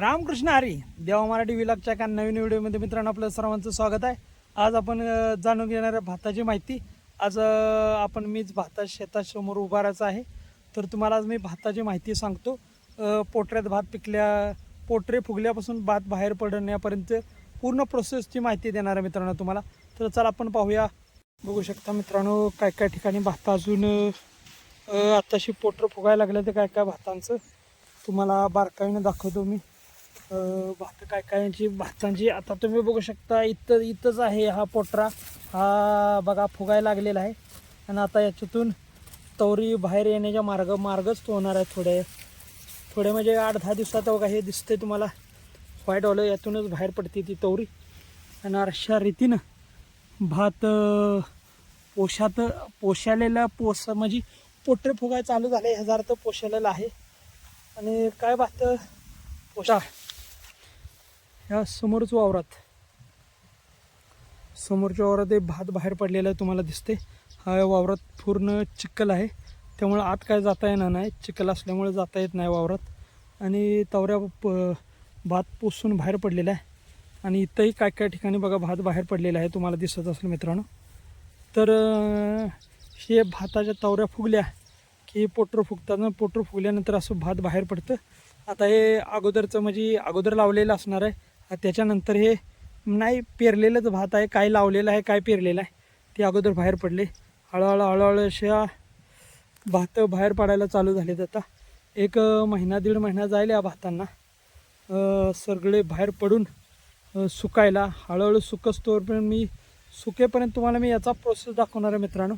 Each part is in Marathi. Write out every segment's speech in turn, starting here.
रामकृष्ण हरी देवा मराठी विलागच्या एका नवीन व्हिडिओमध्ये मित्रांनो आपलं सर्वांचं स्वागत आहे. आज आपण जाणून घेणार आहे भाताची माहिती. आज आपण मीच भाता शेतासमोर उभारायचं आहे. तर तुम्हाला आज मी भाताची माहिती सांगतो. पोटऱ्यात भात पिकल्या पोटरे फुगल्यापासून भात बाहेर पडण्यापर्यंत पूर्ण प्रोसेसची माहिती देणार आहे मित्रांनो तुम्हाला. तर चला आपण पाहूया. बघू शकता मित्रांनो काय काय ठिकाणी भात अजून आत्ताशी आताशी पोटरं फुगायला लागलं तर काय काय भातांचं तुम्हाला बारकाईनं दाखवतो मी. भात काय कायची भातांची आता तुम्ही बघू शकता इथं इथंच आहे हा पोटरा. हा बघा फुगायला लागलेला आहे. आणि आता याच्यातून तवरी बाहेर येण्याच्या मार्ग मार्गच तो होणार आहे थोडे थोडे म्हणजे आठ दहा दिवसात बघा हे दिसतंय तुम्हाला. व्हाईट ऑल यातूनच बाहेर पडते ती तवरी. आणि अशा रीतीनं भात पोशात पोशालेला पोस म्हणजे पोटरे फुगाय चालू झाले. ह्याचा अर्थ पोशालेला आहे. आणि काय भात? पोशा ह्या समोरच वावरात. समोरच्या वावरात हे भात बाहेर पडलेला आहे तुम्हाला दिसते हा वावरात पूर्ण चिखल आहे. त्यामुळे आत काय जाता येणार नाही. चिखल असल्यामुळे जाता येत नाही वावरात. आणि तवऱ्या प भात पोसून बाहेर पडलेला आहे. आणि इथंही काय काय ठिकाणी बघा भात बाहेर पडलेला आहे तुम्हाला दिसत असेल मित्रांनो. तर हे भाताच्या तवऱ्या फुगल्या की पोटर फुगताना पोटर फुगल्यानंतर असं भात बाहेर पडतं. आता हे अगोदरचं म्हणजे अगोदर लावलेलं असणार आहे. त्याच्यानंतर हे नाही पेरलेलंच भात आहे. काय लावलेलं आहे काय पेरलेलं आहे ते अगोदर बाहेर पडले. हळूहळू हळूहळू अशा भात बाहेर पडायला चालू झालेत आता. एक महिना दीड महिना जाईल या भातांना. सगळे बाहेर पडून सुकायला. हळूहळू सुकस्तोपर्यंत मी सुकेपर्यंत तुम्हाला मी याचा प्रोसेस दाखवणार आहे मित्रांनो.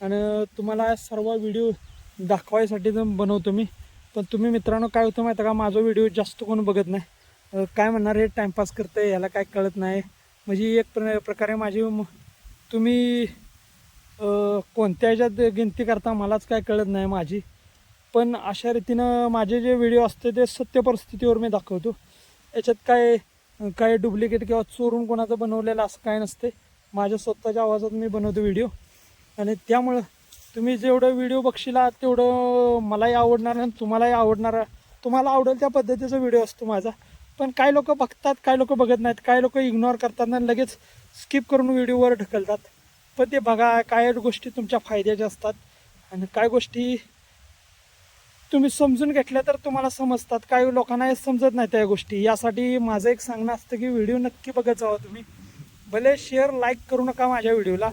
आणि तुम्हाला सर्व व्हिडिओ दाखवायसाठी जर बनवतो मी. पण तुम्ही मित्रांनो काय होतं माहिती आहे का? माझा व्हिडिओ जास्त कोण बघत नाही. काय म्हणणार हे टाईमपास करतं याला काय कळत नाही. म्हणजे एक प्र प्रकारे माझी तुम्ही कोणत्या ह्याच्यात गिनती करता मलाच काय कळत नाही माझी. पण अशा रीतीनं माझे जे व्हिडिओ असते ते सत्य परिस्थितीवर मी दाखवतो. याच्यात काय काय डुप्लिकेट किंवा चोरून कोणाचं बनवलेलं असं काय नसते. माझ्या स्वतःच्या आवाजात मी बनवतो व्हिडिओ आणि त्यामुळं तुम्ही जेवढं व्हिडिओ बघशिला तेवढं मलाही आवडणार आणि तुम्हालाही आवडणार. तुम्हाला आवडेल त्या पद्धतीचा व्हिडिओ असतो माझा. पण काही लोक बघतात काही लोक बघत नाहीत काही लोक इग्नोर करतात आणि लगेच स्किप करून व्हिडिओवर ढकलतात. पण ते बघा काय गोष्टी तुमच्या फायद्याच्या असतात आणि काय गोष्टी तुम्ही समजून घेतल्या तर तुम्हाला समजतात. काही लोकांना हे समजत नाही त्या गोष्टी. यासाठी माझं एक सांगणं असतं की व्हिडिओ नक्की बघत जावा तुम्ही. भले शेअर लाईक करू नका माझ्या व्हिडिओला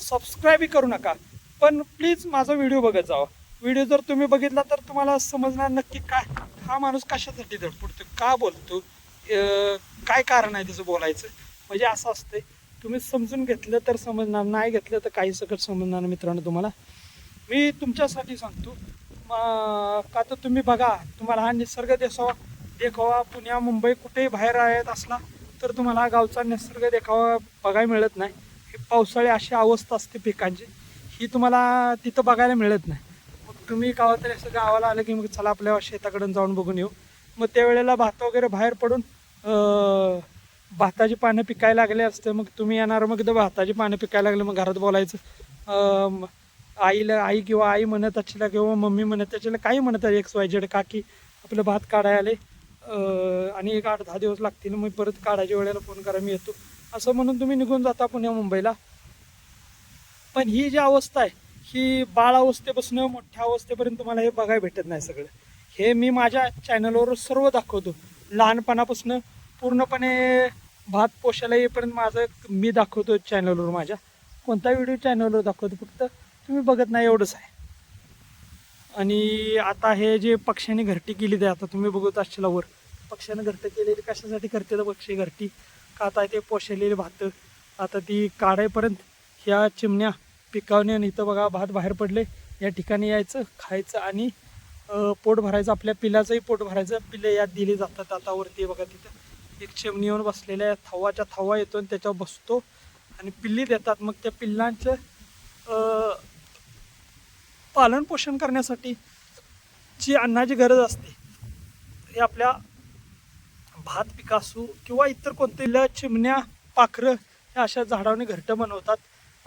सबस्क्राईबही करू नका पण प्लीज माझा व्हिडिओ बघत जावा. व्हिडिओ जर तुम्ही बघितला तर तुम्हाला समजणार नक्की काय. हा माणूस कशासाठी धडपडतो का बोलतो काय कारण आहे त्याचं बोलायचं? म्हणजे असं असतंय. तुम्ही समजून घेतलं तर समजणार नाही घेतलं तर काही सकट समजणार मित्रांनो तुम्हाला. मी तुमच्यासाठी सांगतो का तर तुम्ही बघा तुम्हाला हा निसर्ग देखावा देखावा. पुण्या मुंबई कुठेही बाहेर आहेत असला तर तुम्हाला हा गावचा निसर्ग देखावा बघायला मिळत नाही. हे पावसाळी अशी अवस्था असते पिकांची. ही तुम्हाला तिथं बघायला मिळत नाही. तुम्ही गावात तरी असं गावाला आलं की मग चला आपल्या शेताकडून जाऊन बघून येऊ. मग त्यावेळेला भात वगैरे बाहेर पडून भाताची पानं पिकायला लागले असते. मग तुम्ही येणार मग इथं भाताची पानं पिकायला लागले मग घरात बोलायचं. आईला आई किंवा आई म्हणत असेल किंवा मम्मी म्हणत असेल काही म्हणत आहे एक्स वाय जेड काकी आपलं भात काढायला आले. आणि एक आठ दहा दिवस लागतील. मग परत काढायच्या वेळेला फोन करा मी येतो. असं म्हणून तुम्ही निघून जाता पुण्या मुंबईला. पण ही जी अवस्था आहे ही बाळ अवस्थेपासून मोठ्या अवस्थेपर्यंत तुम्हाला हे बघायला भेटत नाही सगळं. हे मी माझ्या चॅनलवर सर्व दाखवतो. लहानपणापासून पूर्णपणे भात पोषायला येईपर्यंत माझं मी दाखवतो चॅनलवर माझ्या. कोणता व्हिडिओ चॅनलवर दाखवतो फक्त तुम्ही बघत नाही एवढंच आहे. आणि आता हे जे पक्ष्याने घरटी केली ते आता तुम्ही बघत असशील वर. पक्ष्याने घरटं केलेली कशासाठी करते तर पक्षी घरटी? का आता ते पोषलेली भात? आता ती काढायपर्यंत ह्या चिमण्या पिकावणे आणि इथं बघा भात बाहेर पडले. या ठिकाणी यायचं खायचं आणि पोट भरायचं. आपल्या पिलाचंही पोट भरायचं. पिल्ले यात दिली जातात. आता वरती बघा तिथं. एक चिमणी येऊन बसलेल्या थवाच्या थवा येतो आणि त्याच्यावर बसतो. आणि पिल्ली देतात. मग त्या पिल्लांचं पालनपोषण करण्यासाठी जी अन्नाची गरज असते हे आपल्या भात पिकासू किंवा इतर कोणत्या चिमण्या पाखरं ह्या अशा झाडावने घरटं बनवतात.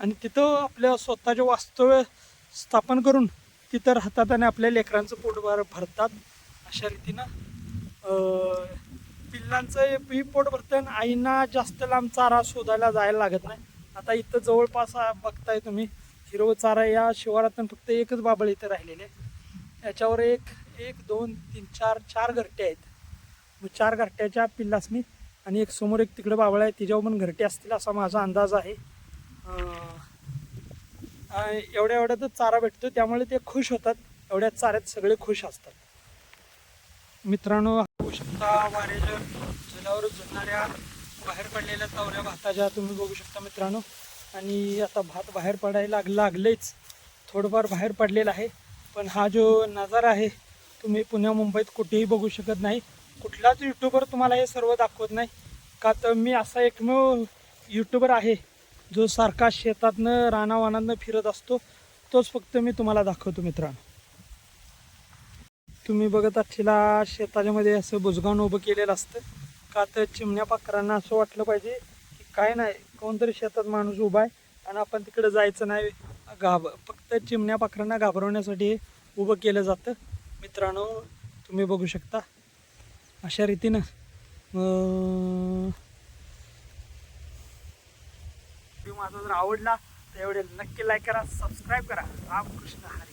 आणि तिथं आपल्या स्वतःचे वास्तव्य स्थापन करून तिथं राहतात आणि आपल्या लेकरांचं पोटभार भरतात अशा रीतीनं पिल्लांचं बी पोट भरतं आणि आईना जास्त लांब चारा शोधायला जायला लागत नाही. आता इथं जवळपास बघताय तुम्ही हिरव चारा या शिवारातून फक्त एकच बाबळ इथं राहिलेले याच्यावर एक एक दोन तीन चार चार घरटे आहेत. मग चार घरट्याच्या पिल्लासनी आणि एक समोर एक तिकडे बाबळ आहे तिच्यावर पण घरटे असतील असा माझा अंदाज आहे. एवढ्या एवढ्यातच चारा भेटतो त्यामुळे ते खुश होतात. एवढ्या चाऱ्यात सगळे खुश असतात. मित्रांनो बघू शकता वारेजर झुलावर झुलणाऱ्या बाहेर पडलेल्या तवऱ्या भाताच्या तुम्ही बघू शकता मित्रांनो. आणि आता भात बाहेर पडायला लाग लागलेच. थोडंफार बाहेर पडलेला आहे. पण हा जो नजारा आहे तुम्ही पुण्या मुंबईत कुठेही बघू शकत नाही. कुठलाच यूट्यूबर तुम्हाला हे सर्व दाखवत नाही. का तर मी असा एकमेव यूट्यूबर आहे जो सारखा शेतातनं रानावानातनं फिरत असतो तोच फक्त मी तुम्हाला दाखवतो मित्रांनो. तुम्ही बघत असलेला शेताच्या मध्ये असं बुजगावून उभं केलेलं असतं. का तर चिमण्या पाखरांना असं वाटलं पाहिजे की काय नाही कोणतरी शेतात माणूस उभा आहे आणि आपण तिकडे जायचं नाही घाब फक्त चिमण्या पाखरांना घाबरवण्यासाठी हे उभं केलं जातं. मित्रांनो तुम्ही बघू शकता. अशा रीतीनं व्हिडिओ माझा जर आवडला तर एवढे नक्की लाईक करा सबस्क्राईब करा. रामकृष्ण हरी.